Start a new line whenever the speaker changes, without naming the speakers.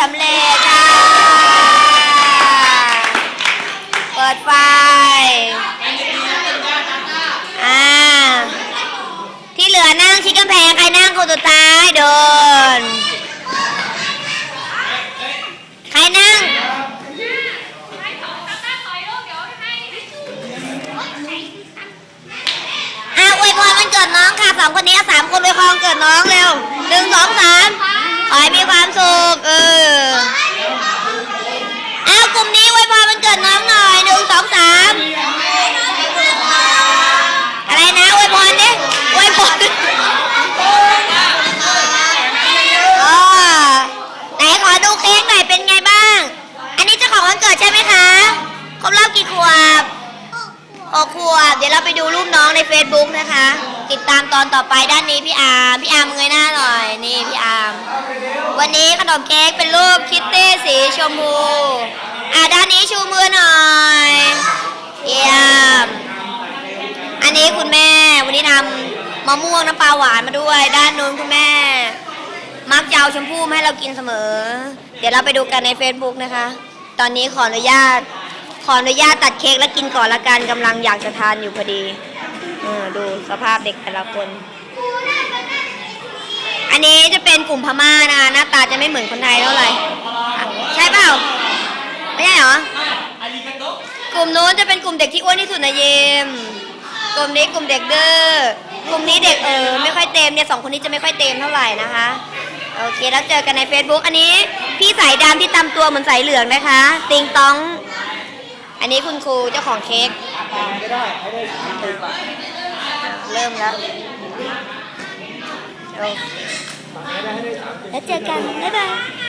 สำเร็จค่เปิดไฟ อ่า ที่เหลือนั่งชิดกำแพง ใครนั่งคนสุดท้ายโดน ใครนั่ง อะอวยพรวันเกิดน้องค่ะสองคนนี้สามคนอวยพรวันเกิดน้องเร็วหนึ่งสองสามขอให้มีความสุขเออเอากลุ่มนี้อวยพรวันเกิดน้องหน่อยหนึ่งสองสามอะไรนะอวยพรดิอวยพรอ๋อไหนขอดู เค้กหน่เป็นไงบ้าง อันนี้เจ้าของวันเกิดใช่ไหมคะ ครบรอบกี่ขวบหกขวบ เดี๋ยวเราไปดูรูปน้องใน Facebook นะคะ ติดตามตอนต่อไปด้านนี้พี่อาร์ม พี่อาร์มเงยหน้าหน่อย นี่พี่อาร์ม วันนี้ขนมเค้กเป็นรูปคิตตี้สีชมพู อ่าด้านนี้ชูมือหน่อย เยี่ยม อันนี้คุณแม่วันนี้ทำมะม่วงน้ำปลาหวานมาด้วย ด้านนู้นคุณแม่ เอาชมพู่มาให้เรากินเสมอ เดี๋ยวเราไปดูกันใน Facebook นะคะ ตอนนี้ขออนุญาต ขออนุญาตตัดเค้กแล้วกินก่อนละกันกำลังอยากจะทานอยู่พอดีเออดูสภาพเด็กแต่ละคน อันนี้จะเป็นกลุ่มพม่านะคะหน้าตาจะไม่เหมือนคนไทยเท่าไหร่อะใช่เปล่า ไม่ใช่เหรอ กลุ่มนู้นจะเป็นกลุ่มเด็กที่อ้วนที่สุดนะเยม กลุ่มนี้กลุ่มเด็กเด้อ กลุ่มนี้เด็กเออไม่ค่อยเต็มเนี่ยสองคนนี้จะไม่ค่อยเต็มเท่าไหร่นะคะ เค แล้วเจอกันใน Facebook อันนี้ พี่สายดำที่ตำตัวเหมือนสายเหลืองนะคะ ติงตอง อันนี้คุณครูเจ้าของเค้กเริ่มแล้วโอเคแล้วเจอกัน บ๊ายบาย